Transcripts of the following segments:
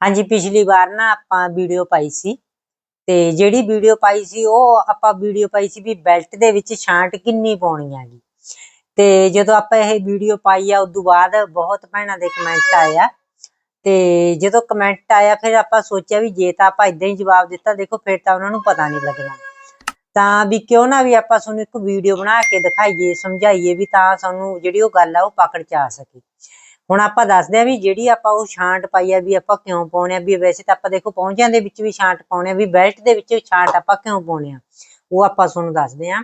ਹਾਂਜੀ, ਪਿਛਲੀ ਵਾਰ ਨਾ ਆਪਾਂ ਵੀਡੀਓ ਪਾਈ ਸੀ ਤੇ ਜਿਹੜੀ ਵੀਡੀਓ ਪਾਈ ਸੀ ਉਹ ਆਪਾਂ ਵੀਡੀਓ ਪਾਈ ਸੀ ਵੀ ਬੈਲਟ ਦੇ ਵਿੱਚ ਛਾਂਟ ਕਿੰਨੀ ਪਾਉਣੀ ਹੈਗੀ। ਤੇ ਜਦੋਂ ਆਪਾਂ ਇਹ ਵੀਡੀਓ ਪਾਈ ਆ, ਉਦੋਂ ਬਾਅਦ ਬਹੁਤ ਭੈਣਾਂ ਦੇ ਕਮੈਂਟ ਆਇਆ ਤੇ ਜਦੋਂ ਕਮੈਂਟ ਆਇਆ, ਫਿਰ ਆਪਾਂ ਸੋਚਿਆ ਵੀ ਜੇ ਤਾਂ ਆਪਾਂ ਇਦਾਂ ਹੀ ਜਵਾਬ ਦਿੱਤਾ, ਦੇਖੋ ਫਿਰ ਤਾਂ ਉਹਨਾਂ ਨੂੰ ਪਤਾ ਨਹੀਂ ਲੱਗਣਾ। ਤਾਂ ਵੀ ਕਿਉਂ ਨਾ ਵੀ ਆਪਾਂ ਤੁਹਾਨੂੰ ਇੱਕ ਵੀਡੀਓ ਬਣਾ ਕੇ ਦਿਖਾਈਏ, ਸਮਝਾਈਏ ਵੀ ਤਾਂ ਸਾਨੂੰ ਜਿਹੜੀ ਉਹ ਗੱਲ ਆ, ਉਹ ਪਕੜ ਚ ਆ ਸਕੇ। ਹੁਣ ਆਪਾਂ ਦੱਸਦੇ ਆ ਵੀ ਜਿਹੜੀ ਆਪਾਂ ਉਹ ਛਾਂਟ ਪਾਈ ਆ ਵੀ ਆਪਾਂ ਕਿਉਂ ਪਾਉਣੇ ਆ, ਵੀ ਵੈਸੇ ਤਾਂ ਆਪਾਂ ਦੇਖੋ ਪਹੁੰਚਿਆਂ ਦੇ ਵਿੱਚ ਵੀ ਛਾਂਟ ਪਾਉਣੇ ਆ, ਵੀ ਬੈਲਟ ਦੇ ਵਿੱਚ ਛਾਂਟ ਆਪਾਂ ਕਿਉਂ ਪਾਉਣੇ ਆ? ਉਹ ਆਪਾਂ ਤੁਹਾਨੂੰ ਦੱਸਦੇ ਆ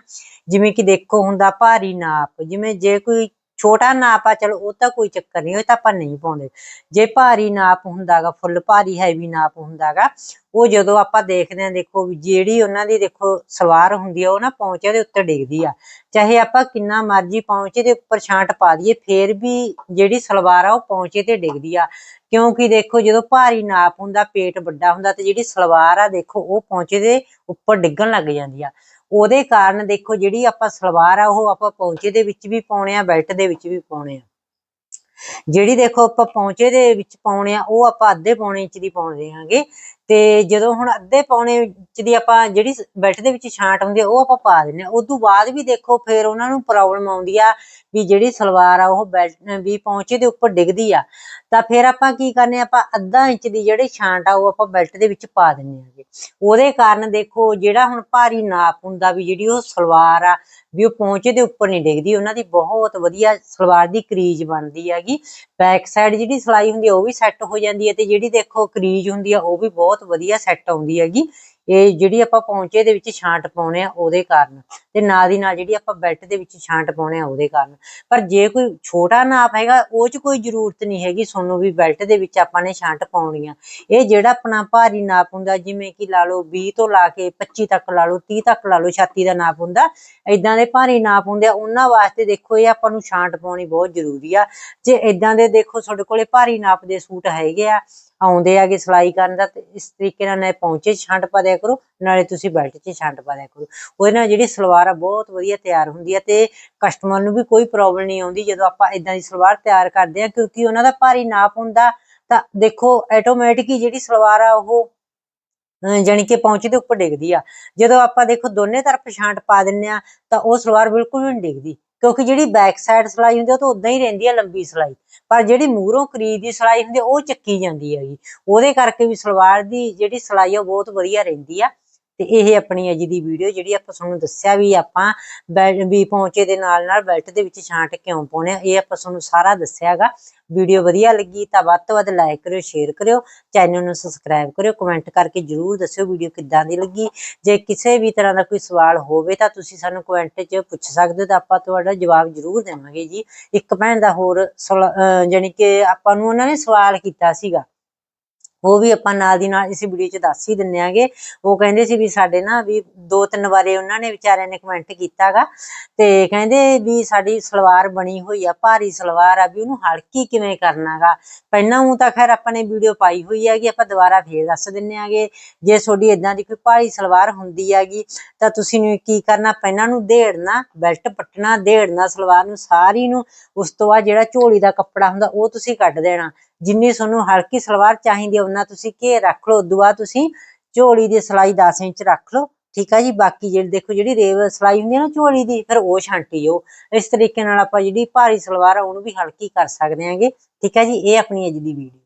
ਜਿਵੇਂ ਕਿ ਦੇਖੋ, ਹੁੰਦਾ ਭਾਰੀ ਨਾਪ, ਜਿਵੇਂ ਜੇ ਕੋਈ ਛੋਟਾ ਨਾਪ ਆ, ਚਲੋ ਉਹ ਤਾਂ ਕੋਈ ਚੱਕਰ ਨਹੀਂ, ਉਹ ਤਾਂ ਆਪਾਂ ਨਹੀਂ ਪਾਉਂਦੇ। ਜੇ ਭਾਰੀ ਨਾਪ ਹੁੰਦਾਗਾ, ਫੁੱਲ ਭਾਰੀ ਹੈਵੀ ਨਾਪ ਹੁੰਦਾਗਾ, ਉਹ ਜਦੋਂ ਆਪਾਂ ਦੇਖਦੇ ਆ ਦੇਖੋ ਵੀ ਜਿਹੜੀ ਉਹਨਾਂ ਦੀ, ਦੇਖੋ ਸਲਵਾਰ ਹੁੰਦੀ ਆ, ਉਹ ਨਾ ਪੌਂਚੇ ਦੇ ਉੱਤੇ ਡਿੱਗਦੀ ਆ। ਚਾਹੇ ਆਪਾਂ ਕਿੰਨਾ ਮਰਜ਼ੀ ਪੌਂਚੇ ਦੇ ਉੱਪਰ ਛਾਂਟ ਪਾ ਦਈਏ, ਫੇਰ ਵੀ ਜਿਹੜੀ ਸਲਵਾਰ ਆ, ਉਹ ਪੌਂਚੇ ਤੇ ਡਿੱਗਦੀ ਆ। ਕਿਉਂਕਿ ਦੇਖੋ, ਜਦੋਂ ਭਾਰੀ ਨਾਪ ਹੁੰਦਾ, ਪੇਟ ਵੱਡਾ ਹੁੰਦਾ, ਤੇ ਜਿਹੜੀ ਸਲਵਾਰ ਆ, ਦੇਖੋ ਉਹ ਪੌਂਚੇ ਦੇ ਉੱਪਰ ਡਿੱਗਣ ਲੱਗ ਜਾਂਦੀ ਆ। ਉਹਦੇ ਕਾਰਨ ਦੇਖੋ ਜਿਹੜੀ ਆਪਾਂ ਸਲਵਾਰ ਆ, ਉਹ ਆਪਾਂ ਪੌਂਚੇ ਦੇ ਵਿੱਚ ਵੀ ਪਾਉਣੇ ਆ, ਬੈਲਟ ਦੇ ਵਿੱਚ ਵੀ ਪਾਉਣੇ ਆ। ਜਿਹੜੀ ਦੇਖੋ ਆਪਾਂ ਪੌਂਚੇ ਦੇ ਵਿੱਚ ਪਾਉਣੇ ਆ, ਉਹ ਆਪਾਂ ਅੱਧੇ ਪੌਣੇ ਇੰਚ ਦੀ ਪਾਉਂਦੇ ਆਂਗੇ। ਤੇ ਜਦੋਂ ਹੁਣ ਅੱਧੇ ਪੌਣੇ ਇੰਚ ਦੀ ਆਪਾਂ ਜਿਹੜੀ ਬੈਲਟ ਦੇ ਵਿੱਚ ਛਾਂਟ ਹੁੰਦੀ ਆ, ਉਹ ਆਪਾਂ ਪਾ ਦਿੰਨੇ ਆ। ਉਸ ਤੋਂ ਬਾਅਦ ਵੀ ਦੇਖੋ ਫਿਰ ਉਹਨਾਂ ਨੂੰ ਪ੍ਰੋਬਲਮ ਆਉਂਦੀ ਆ ਵੀ ਜਿਹੜੀ ਸਲਵਾਰ ਆ, ਉਹ ਬੈਲਟ ਵੀ ਪੌਂਚੇ ਦੇ ਉੱਪਰ ਡਿੱਗਦੀ ਆ। ਤਾਂ ਫਿਰ ਆਪਾਂ ਕੀ ਕਰਨੇ ਆਪਾਂ ਅੱਧਾ ਇੰਚ ਦੀ ਜਿਹੜੀ ਛਾਂਟ ਆ, ਉਹ ਆਪਾਂ ਬੈਲਟ ਦੇ ਵਿੱਚ ਪਾ ਦਿੰਨੇ ਆਗੇ। ਉਹਦੇ ਕਾਰਨ ਦੇਖੋ ਜਿਹੜਾ ਹੁਣ ਭਾਰੀ ਨਾਪ ਹੁੰਦਾ ਵੀ ਜਿਹੜੀ ਉਹ ਸਲਵਾਰ ਆ ਵੀ ਉਹ ਪੌਂਚੇ ਦੇ ਉੱਪਰ ਨਹੀਂ ਡਿੱਗਦੀ, ਉਹਨਾਂ ਦੀ ਬਹੁਤ ਵਧੀਆ ਸਲਵਾਰ ਦੀ ਕਰੀਜ਼ ਬਣਦੀ ਹੈਗੀ। ਬੈਕ ਸਾਈਡ ਜਿਹੜੀ ਸਲਾਈ ਹੁੰਦੀ ਹੈ ਉਹ ਵੀ ਸੈੱਟ ਹੋ ਜਾਂਦੀ ਹੈ ਤੇ ਜਿਹੜੀ ਦੇਖੋ ਕਰੀਜ਼ ਹੁੰਦੀ ਆ, ਉਹ ਵੀ ਬਹੁਤ ਵਧੀਆ ਸੈੱਟ ਆਉਂਦੀ ਹੈਗੀ। ਇਹ ਜਿਹੜੀ ਆਪਾਂ ਪੌਂਚੇ ਦੇ ਵਿੱਚ ਛਾਂਟ ਪਾਉਣੇ ਆ, ਉਹਦੇ ਕਾਰਨ। ਤੇ ਨਾਲ ਦੀ ਨਾਲ ਜਿਹੜੀ ਆਪਾਂ ਬੈਲਟ ਦੇ ਵਿੱਚ ਛਾਂਟ ਪਾਉਣੇ ਆ, ਉਹਦੇ ਕਾਰਨ। ਪਰ ਜੇ ਕੋਈ ਛੋਟਾ ਨਾਪ ਹੈਗਾ, ਉਹ 'ਚ ਕੋਈ ਜ਼ਰੂਰਤ ਨਹੀਂ ਹੈਗੀ ਤੁਹਾਨੂੰ ਵੀ ਬੈਲਟ ਦੇ ਵਿੱਚ ਆਪਾਂ ਨੇ ਛਾਂਟ ਪਾਉਣੀ ਆ ਇਹ ਜਿਹੜਾ ਆਪਣਾ ਭਾਰੀ ਨਾਪ ਹੁੰਦਾ, ਜਿਵੇਂ ਕਿ ਲਾ ਲਓ 20 ਤੋਂ ਲਾ ਕੇ 25 ਤੱਕ ਲਾ ਲਓ 30 ਤੱਕ ਲਾ ਲਓ, ਛਾਤੀ ਦਾ ਨਾਪ ਹੁੰਦਾ ਇਦਾਂ ਦੇ ਭਾਰੀ ਨਾਪ ਹੁੰਦੇ ਆ, ਉਹਨਾਂ ਵਾਸਤੇ ਦੇਖੋ ਇਹ ਆਪਾਂ ਨੂੰ ਛਾਂਟ ਪਾਉਣੀ ਬਹੁਤ ਜ਼ਰੂਰੀ ਆ। ਜੇ ਇਦਾਂ ਦੇ ਦੇਖੋ, ਤੁਹਾਡੇ ਕੋਲੇ ਭਾਰੀ ਨਾਪ ਦੇ ਸੂਟ ਹੈਗੇ ਆ ਆਉਂਦੇ ਆਗੇ ਸਿਲਾਈ ਕਰਨ ਦਾ ਇਸ ਤਰੀਕੇ ਨਾਲ ਨਾ ਪੌਂਚੇ ਛੰਡ ਪਾ ਦਿਆ ਕਰੋ, ਨਾਲੇ ਤੁਸੀਂ ਬੈਲਟ 'ਚ ਛੰਡ ਪਾ ਦਿਆ ਕਰੋ। ਉਹਦੇ ਨਾਲ ਜਿਹੜੀ ਸਲਵਾਰ ਆ ਬਹੁਤ ਵਧੀਆ ਤਿਆਰ ਹੁੰਦੀ ਆ ਤੇ ਕਸਟਮਰ ਨੂੰ ਵੀ ਕੋਈ ਪ੍ਰੋਬਲਮ ਨਹੀਂ ਆਉਂਦੀ ਜਦੋਂ ਆਪਾਂ ਇਦਾਂ ਦੀ ਸਲਵਾਰ ਤਿਆਰ ਕਰਦੇ ਆ, ਕਿਉਂਕਿ ਉਹਨਾਂ ਦਾ ਭਾਰੀ ਨਾਪ ਹੁੰਦਾ, ਤਾਂ ਦੇਖੋ ਆਟੋਮੈਟਿਕ ਹੀ ਜਿਹੜੀ ਸਲਵਾਰ ਆ ਉਹ ਜਾਨੀ ਕਿ ਪੌਂਚੇ ਦੇ ਉੱਪਰ ਡਿੱਗਦੀ ਆ। ਜਦੋਂ ਆਪਾਂ ਦੇਖੋ ਦੋਨੇ ਤਰਫ ਛਾਂਟ ਪਾ ਦਿੰਨੇ ਆ, ਤਾਂ ਉਹ ਸਲਵਾਰ ਬਿਲਕੁਲ ਵੀ ਨਹੀਂ ਡਿੱਗਦੀ। ਕਿਉਂਕਿ ਜਿਹੜੀ ਬੈਕ ਸਾਈਡ ਸਲਾਈ ਹੁੰਦੀ ਉਹ ਤਾਂ ਉਦਾਂ ਹੀ ਰਹਿੰਦੀ ਹੈ ਲੰਬੀ ਸਲਾਈ। ਪਰ ਜਿਹੜੀ ਮੂਹਰੋਂ ਕਰੀਜ ਦੀ ਸਲਾਈ ਹੁੰਦੀ ਉਹ ਚੱਕੀ ਜਾਂਦੀ ਹੈਗੀ। ਉਹਦੇ ਕਰਕੇ ਵੀ ਸਲਵਾਰ ਦੀ ਜਿਹੜੀ ਸਲਾਈ ਆ, ਉਹ ਬਹੁਤ ਵਧੀਆ ਰਹਿੰਦੀ ਆ। ਤੇ ਇਹ ਆਪਣੀ ਅੱਜ ਦੀ ਵੀਡੀਓ ਜਿਹੜੀ ਆਪਾਂ ਤੁਹਾਨੂੰ ਦੱਸਿਆ ਵੀ ਆਪਾਂ ਵੀ ਪਹੁੰਚੇ ਦੇ ਨਾਲ ਨਾਲ ਬੈਲਟ ਦੇ ਵਿੱਚ ਛਾਂਟ ਕਿਉਂ ਪਾਉਣੇ ਆ, ਇਹ ਆਪਾਂ ਤੁਹਾਨੂੰ ਸਾਰਾ ਦੱਸਿਆਗਾ ਵੀਡੀਓ ਵਧੀਆ ਲੱਗੀ ਤਾਂ ਵੱਧ ਤੋਂ ਵੱਧ ਲਾਈਕ ਕਰਿਓ ਸ਼ੇਅਰ ਕਰਿਓ ਚੈਨਲ ਨੂੰ ਸਬਸਕ੍ਰਾਈਬ ਕਰਿਓ ਕਮੈਂਟ ਕਰਕੇ ਜਰੂਰ ਦੱਸਿਓ ਵੀਡੀਓ ਕਿੱਦਾਂ ਦੀ ਲੱਗੀ। ਜੇ ਕਿਸੇ ਵੀ ਤਰ੍ਹਾਂ ਦਾ ਕੋਈ ਸਵਾਲ ਹੋਵੇ ਤਾਂ ਤੁਸੀਂ ਸਾਨੂੰ ਕਮੈਂਟ 'ਚ ਪੁੱਛ ਸਕਦੇ ਹੋ ਤਾਂ ਆਪਾਂ ਤੁਹਾਡਾ ਜਵਾਬ ਜਰੂਰ ਦੇਵਾਂਗੇ ਜੀ। ਇੱਕ ਭੈਣ ਦਾ ਹੋਰ ਜਾਨੀ ਕਿ ਆਪਾਂ ਨੂੰ ਉਹਨਾਂ ਨੇ ਸਵਾਲ ਕੀਤਾ ਸੀਗਾ। ਉਹ ਵੀ ਆਪਾਂ ਨਾਲ ਦੀ ਨਾਲ ਇਸ ਵੀਡੀਓ 'ਚ ਦੱਸ ਹੀ ਦਿੰਨੇ ਆਗੇ। ਉਹ ਕਹਿੰਦੇ ਸੀ ਵੀ ਸਾਡੇ ਨਾ ਵੀ ਦੋ ਤਿੰਨ ਵਾਰੇ ਉਹਨਾਂ ਨੇ ਵਿਚਾਰਿਆਂ ਨੇ ਕਮੈਂਟ ਕੀਤਾਗਾ। ਤੇ ਕਹਿੰਦੇ ਵੀ ਸਾਡੀ ਸਲਵਾਰ ਬਣੀ ਹੋਈ ਆ, ਭਾਰੀ ਸਲਵਾਰ ਆ ਵੀ ਉਹਨੂੰ ਹਲਕੀ ਕਿਵੇਂ ਕਰਨਾਗਾ। ਪਹਿਲਾਂ ਉਹ ਤਾਂ ਖੈਰ ਆਪਾਂ ਨੇ ਵੀਡੀਓ ਪਾਈ ਹੋਈ ਹੈਗੀ ਆਪਾਂ ਦੁਬਾਰਾ ਫੇਰ ਦੱਸ ਦਿੰਨੇ ਆਗੇ। ਜੇ ਤੁਹਾਡੀ ਇਦਾਂ ਦੀ ਕੋਈ ਭਾਰੀ ਸਲਵਾਰ ਹੁੰਦੀ ਹੈਗੀ ਤਾਂ ਤੁਸੀਂ ਨੂੰ ਕੀ ਕਰਨਾ, ਪਹਿਲਾਂ ਨੂੰ ਦੇੜਨਾ ਬੈਲਟ ਪੱਟਣਾ, ਦੇੜਨਾ ਸਲਵਾਰ ਨੂੰ ਸਾਰੀ ਨੂੰ, ਉਸ ਤੋਂ ਬਾਅਦ ਜਿਹੜਾ ਝੋਲੀ ਦਾ ਕੱਪੜਾ ਹੁੰਦਾ, ਉਹ ਤੁਸੀਂ ਕੱਢ ਦੇਣਾ। ਜਿੰਨੀ ਤੁਹਾਨੂੰ ਹਲਕੀ ਸਲਵਾਰ ਚਾਹੀਦੀ ਉਹਨਾਂ ਤੁਸੀਂ ਘੇਰ ਰੱਖ ਲਓ। ਉਦੋਂ ਬਾਅਦ ਤੁਸੀਂ ਝੋਲੀ ਦੀ ਸਲਾਈ 10 ਇੰਚ ਰੱਖ ਲਓ। ਠੀਕ ਆ ਜੀ? ਬਾਕੀ ਜਿਹੜੀ ਦੇਖੋ, ਜਿਹੜੀ ਰੇਵ ਸਲਾਈ ਹੁੰਦੀ ਹੈ ਨਾ ਝੋਲੀ ਦੀ, ਫਿਰ ਉਹ ਛਾਂਟੀ ਜਾਓ। ਇਸ ਤਰੀਕੇ ਨਾਲ ਆਪਾਂ ਜਿਹੜੀ ਭਾਰੀ ਸਲਵਾਰ ਆ, ਉਹਨੂੰ ਵੀ ਹਲਕੀ ਕਰ ਸਕਦੇ ਹਾਂਗੇ ਠੀਕ ਆ ਜੀ? ਇਹ ਆਪਣੀ ਅੱਜ ਦੀ ਵੀਡੀਓ